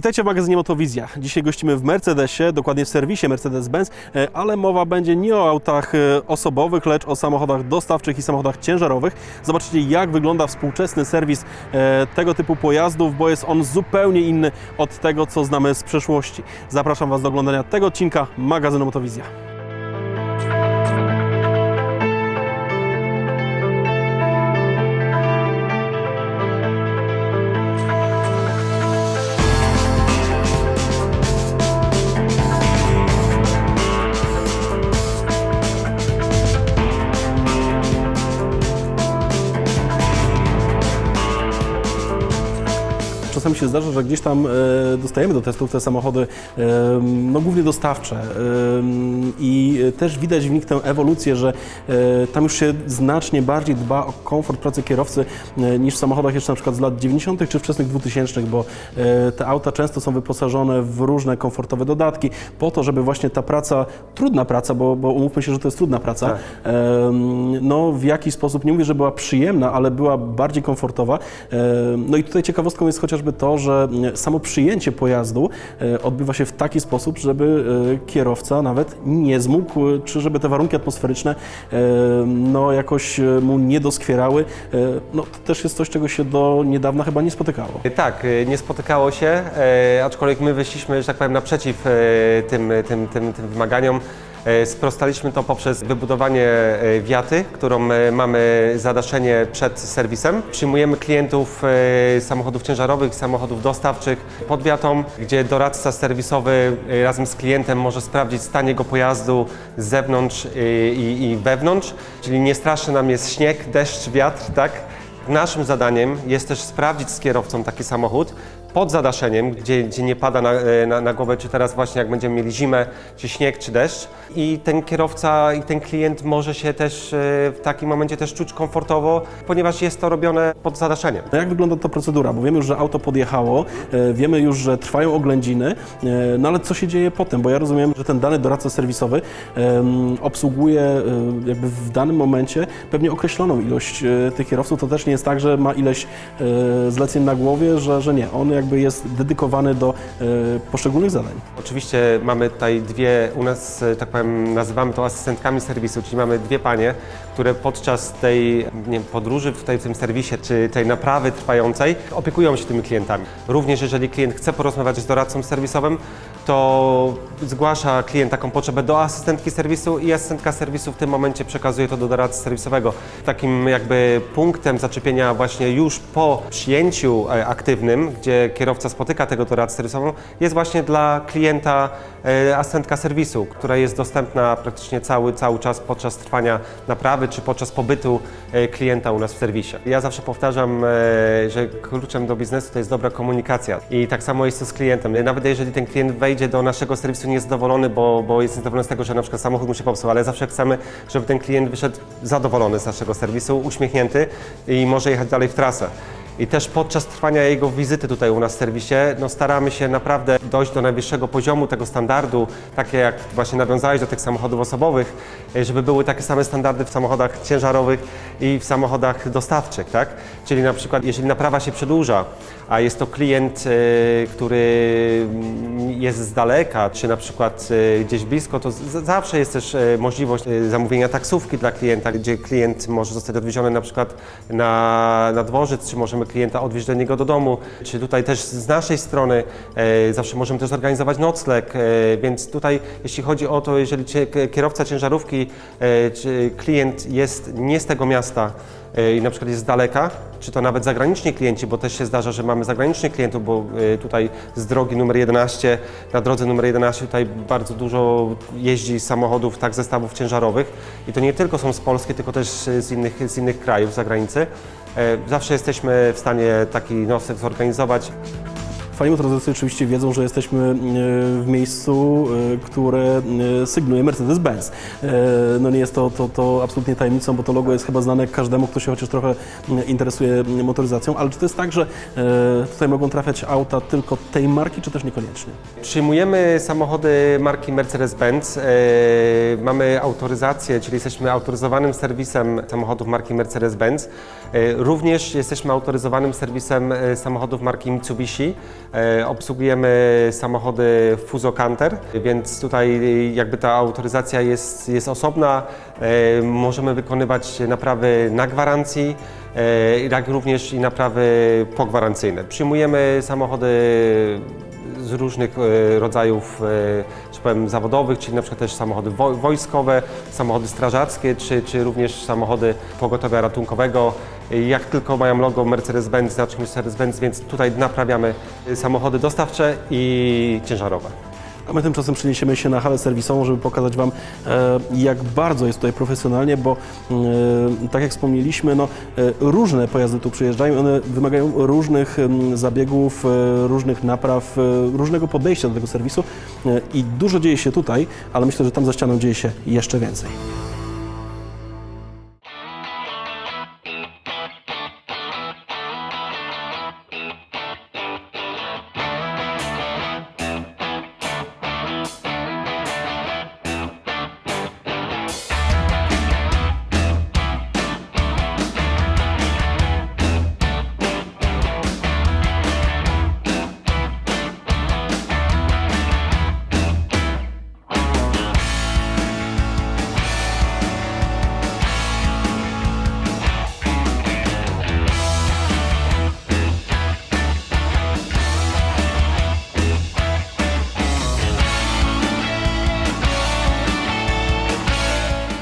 Witajcie w magazynie Motowizja. Dzisiaj gościmy w Mercedesie, dokładnie w serwisie Mercedes-Benz, e, ale mowa będzie nie o autach e, osobowych, lecz o samochodach dostawczych i samochodach ciężarowych. Zobaczycie, jak wygląda współczesny serwis e, tego typu pojazdów, bo jest on zupełnie inny od tego, co znamy z przeszłości. Zapraszam Was do oglądania tego odcinka magazynu Motowizja. Się zdarza, że gdzieś tam e, dostajemy do testów te samochody, e, no głównie dostawcze e, i też widać w nich tę ewolucję, że tam już się znacznie bardziej dba o komfort pracy kierowcy niż w samochodach jeszcze na przykład z lat 90. czy wczesnych 2000, bo te auta często są wyposażone w różne komfortowe dodatki po to, żeby właśnie ta praca, trudna praca, bo, bo umówmy się, że to jest trudna praca, Tak. no w jakiś sposób, nie mówię, że była przyjemna, ale była bardziej komfortowa. No i tutaj ciekawostką jest chociażby to, że e, samo przyjęcie pojazdu e, odbywa się w taki sposób, żeby e, kierowca nawet nie zmógł, czy żeby te warunki atmosferyczne e, no jakoś mu nie doskwierały. No to też jest coś, czego się do niedawna chyba nie spotykało. Tak, nie spotykało się, aczkolwiek my wyszliśmy, że tak powiem, naprzeciw tym, tym, tym, tym wymaganiom. E, Sprostaliśmy to poprzez wybudowanie e, wiaty, którą e, mamy zadaszenie przed serwisem. Przyjmujemy klientów samochodów ciężarowych, samochodów dostawczych pod wiatą, gdzie doradca serwisowy razem z klientem może sprawdzić stan jego pojazdu z zewnątrz i, i wewnątrz, czyli nie straszy nam jest śnieg, deszcz, wiatr, tak? Naszym zadaniem jest też sprawdzić z kierowcą taki samochód pod zadaszeniem, gdzie, gdzie nie pada na, e, na, na głowę, czy teraz właśnie jak będziemy mieli zimę, czy śnieg, czy deszcz. I ten kierowca i ten klient może się też e, w takim momencie też czuć komfortowo, ponieważ jest to robione pod zadaszeniem. No jak wygląda ta procedura? Bo wiemy już, że auto podjechało, e, wiemy już, że trwają oględziny, no ale co się dzieje potem? Bo ja rozumiem, że ten dany doradca serwisowy obsługuje jakby w danym momencie pewnie określoną ilość tych kierowców. To też nie jest tak, że ma ileś zleceń na głowie, że, że nie. On jakby jest dedykowany do e, poszczególnych zadań. Oczywiście mamy tutaj dwie, u nas e, tak powiem, nazywamy to asystentkami serwisu, czyli mamy dwie panie, które podczas tej wiem, podróży tutaj w tym serwisie, czy tej naprawy trwającej opiekują się tymi klientami. Również jeżeli klient chce porozmawiać z doradcą serwisowym, to zgłasza klient taką potrzebę do asystentki serwisu i asystentka serwisu w tym momencie przekazuje to do doradcy serwisowego. Takim jakby punktem zaczepienia właśnie już po przyjęciu e, aktywnym, gdzie kierowca spotyka tego doradcę serwisową, jest właśnie dla klienta e, asystentka serwisu, która jest dostępna praktycznie cały, cały czas podczas trwania naprawy czy podczas pobytu e, klienta u nas w serwisie. Ja zawsze powtarzam, że kluczem do biznesu to jest dobra komunikacja i tak samo jest to z klientem. Nawet jeżeli ten klient wejdzie do naszego serwisu niezadowolony, bo, bo jest niezadowolony z tego, że na przykład samochód mu się popsuł, ale zawsze chcemy, żeby ten klient wyszedł zadowolony z naszego serwisu, uśmiechnięty i może jechać dalej w trasę. I też podczas trwania jego wizyty tutaj u nas w serwisie, no staramy się naprawdę dojść do najwyższego poziomu tego standardu, takie jak właśnie nawiązałeś do tych samochodów osobowych, e, żeby były takie same standardy w samochodach ciężarowych i w samochodach dostawczych, tak? Czyli na przykład, jeżeli naprawa się przedłuża, a jest to klient, e, który jest z daleka, czy na przykład e, gdzieś blisko, to zawsze jest też możliwość zamówienia taksówki dla klienta, gdzie klient może zostać odwieziony na przykład na, na dworzec, czy możemy klienta odwieźć niego do domu, czy tutaj też z naszej strony e, zawsze możemy też zorganizować nocleg, e, więc tutaj jeśli chodzi o to, jeżeli kierowca ciężarówki e, czy klient jest nie z tego miasta i na przykład jest z daleka, czy to nawet zagraniczni klienci, bo też się zdarza, że mamy zagranicznych klientów, bo e, tutaj z drogi numer 11, na drodze numer 11 tutaj bardzo dużo jeździ samochodów, tak zestawów ciężarowych i to nie tylko są z Polski, tylko też z innych, z innych krajów, z zagranicy. E, Zawsze jesteśmy w stanie taki nosek zorganizować. Fani motoryzacji oczywiście wiedzą, że jesteśmy e, w miejscu, e, które e, sygnuje Mercedes-Benz. No nie jest to, to, to absolutnie tajemnicą, bo to logo jest chyba znane każdemu, kto się chociaż trochę interesuje motoryzacją, ale czy to jest tak, że tutaj mogą trafiać auta tylko tej marki, czy też niekoniecznie? Przyjmujemy samochody marki Mercedes-Benz. Mamy autoryzację, czyli jesteśmy autoryzowanym serwisem samochodów marki Mercedes-Benz. Również jesteśmy autoryzowanym serwisem samochodów marki Mitsubishi. E, Obsługujemy samochody Fuso Canter, więc tutaj jakby ta autoryzacja jest, jest osobna. E, Możemy wykonywać naprawy na gwarancji, e, jak również i naprawy pogwarancyjne. Przyjmujemy samochody z różnych rodzajów, że powiem, zawodowych, czyli na przykład też samochody wo- wojskowe, samochody strażackie, czy, czy również samochody pogotowia ratunkowego. Jak tylko mają logo Mercedes-Benz, znaczek Mercedes-Benz, więc tutaj naprawiamy e, samochody dostawcze i ciężarowe. A my tymczasem przeniesiemy się na halę serwisową, żeby pokazać Wam, e, jak bardzo jest tutaj profesjonalnie, bo e, tak jak wspomnieliśmy, no, e, różne pojazdy tu przyjeżdżają, one wymagają różnych zabiegów, różnych napraw, różnego podejścia do tego serwisu i dużo dzieje się tutaj, ale myślę, że tam za ścianą dzieje się jeszcze więcej.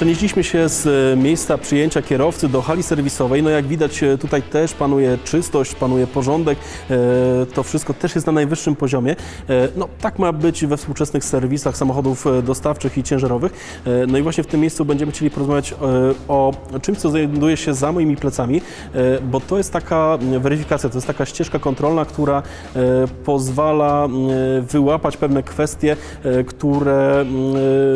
Przenieśliśmy się z e, miejsca przyjęcia kierowcy do hali serwisowej. No jak widać e, tutaj też panuje czystość, panuje porządek. E, To wszystko też jest na najwyższym poziomie. No tak ma być we współczesnych serwisach samochodów dostawczych i ciężarowych. No i właśnie w tym miejscu będziemy chcieli porozmawiać o czymś, co znajduje się za moimi plecami, bo to jest taka weryfikacja, to jest taka ścieżka kontrolna, która pozwala wyłapać pewne kwestie, które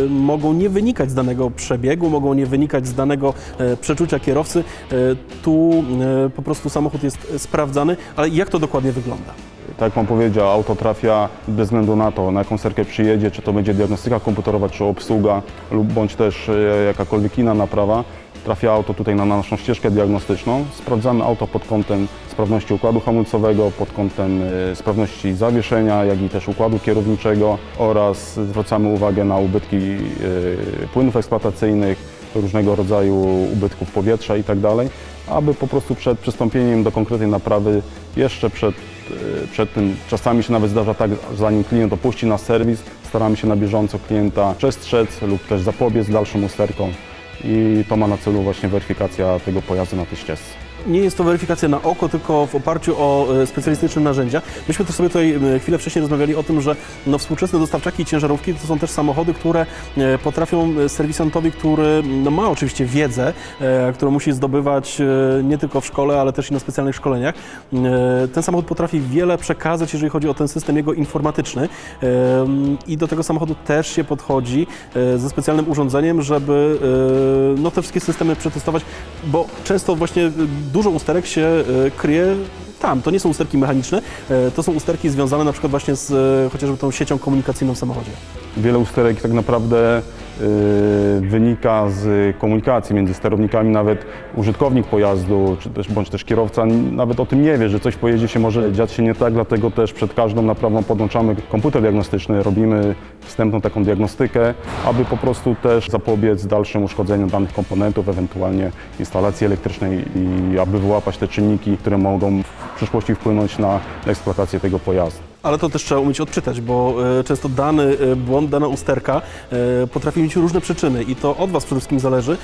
mogą nie wynikać z danego przebiegu, mogą nie wynikać z danego e, przeczucia kierowcy. E, Tu e, po prostu samochód jest sprawdzany, ale jak to dokładnie wygląda? Tak jak Pan powiedział, auto trafia bez względu na to, na jaką serkę przyjedzie, czy to będzie diagnostyka komputerowa, czy obsługa, lub bądź też jakakolwiek inna naprawa. Trafia auto tutaj na naszą ścieżkę diagnostyczną. Sprawdzamy auto pod kątem sprawności układu hamulcowego, pod kątem e, sprawności zawieszenia, jak i też układu kierowniczego oraz zwracamy uwagę na ubytki e, płynów eksploatacyjnych, różnego rodzaju ubytków powietrza itd., aby po prostu przed przystąpieniem do konkretnej naprawy, jeszcze przed, e, przed tym, czasami się nawet zdarza tak, zanim klient opuści nasz serwis, staramy się na bieżąco klienta przestrzec lub też zapobiec dalszym usterkom i to ma na celu właśnie weryfikacja tego pojazdu na tej ścieżce. Nie jest to weryfikacja na oko, tylko w oparciu o e, specjalistyczne narzędzia. Myśmy też sobie tutaj chwilę wcześniej rozmawiali o tym, że no, współczesne dostawczaki i ciężarówki to są też samochody, które e, potrafią e, serwisantowi, który no, ma oczywiście wiedzę, którą musi zdobywać nie tylko w szkole, ale też i na specjalnych szkoleniach. Ten samochód potrafi wiele przekazać, jeżeli chodzi o ten system jego informatyczny i do tego samochodu też się podchodzi ze specjalnym urządzeniem, żeby no, te wszystkie systemy przetestować, bo często właśnie dużo usterek się e, kryje tam. To nie są usterki mechaniczne, e, to są usterki związane na przykład właśnie z e, chociażby tą siecią komunikacyjną w samochodzie. Wiele usterek tak naprawdę y, wynika z komunikacji między sterownikami, nawet użytkownik pojazdu, czy też, bądź też kierowca nawet o tym nie wie, że coś pojedzie się może dziać się nie tak, dlatego też przed każdą naprawą podłączamy komputer diagnostyczny, robimy wstępną taką diagnostykę, aby po prostu też zapobiec dalszym uszkodzeniom danych komponentów, ewentualnie instalacji elektrycznej i aby wyłapać te czynniki, które mogą w przyszłości wpłynąć na eksploatację tego pojazdu. Ale to też trzeba umieć odczytać, bo e, często dany e, błąd, dana usterka e, potrafi mieć różne przyczyny i to od Was przede wszystkim zależy,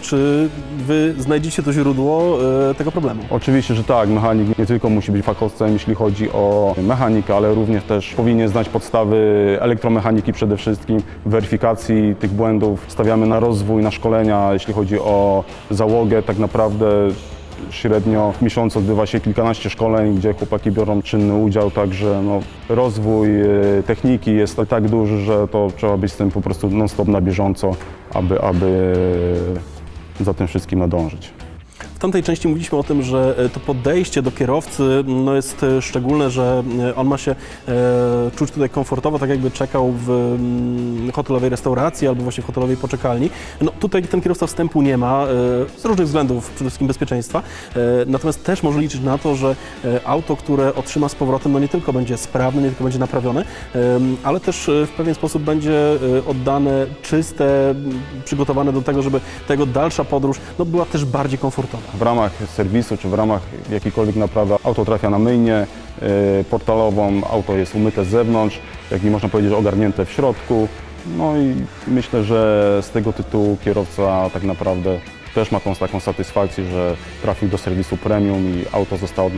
czy Wy znajdziecie to źródło tego problemu. Oczywiście, że tak. Mechanik nie tylko musi być fachowcem, jeśli chodzi o mechanikę, ale również też powinien znać podstawy elektromechaniki przede wszystkim, weryfikacji tych błędów. Stawiamy na rozwój, na szkolenia, jeśli chodzi o załogę. Tak naprawdę średnio w miesiącu odbywa się kilkanaście szkoleń, gdzie chłopaki biorą czynny udział, także no, rozwój e, techniki jest tak duży, że to trzeba być z tym po prostu non-stop na bieżąco, aby, aby za tym wszystkim nadążyć. W tamtej części mówiliśmy o tym, że e, to podejście do kierowcy no, jest e, szczególne, że e, on ma się e, czuć tutaj komfortowo, tak jakby czekał w mm, hotelowej restauracji albo właśnie w hotelowej poczekalni. No, tutaj ten kierowca wstępu nie ma, e, z różnych względów, przede wszystkim bezpieczeństwa. E, natomiast też może liczyć na to, że auto, które otrzyma z powrotem, no nie tylko będzie sprawne, nie tylko będzie naprawione, ale też w pewien sposób będzie oddane, czyste, przygotowane do tego, żeby tego dalsza podróż no, była też bardziej komfortowa. W ramach serwisu czy w ramach jakiejkolwiek naprawy auto trafia na myjnię y, portalową, auto jest umyte z zewnątrz, jak i można powiedzieć ogarnięte w środku. No i myślę, że z tego tytułu kierowca tak naprawdę też ma tą taką satysfakcję, że trafił do serwisu premium i auto zostało,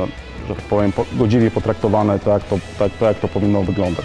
że tak powiem, po- godziwie potraktowane tak, to, tak, tak jak to powinno wyglądać.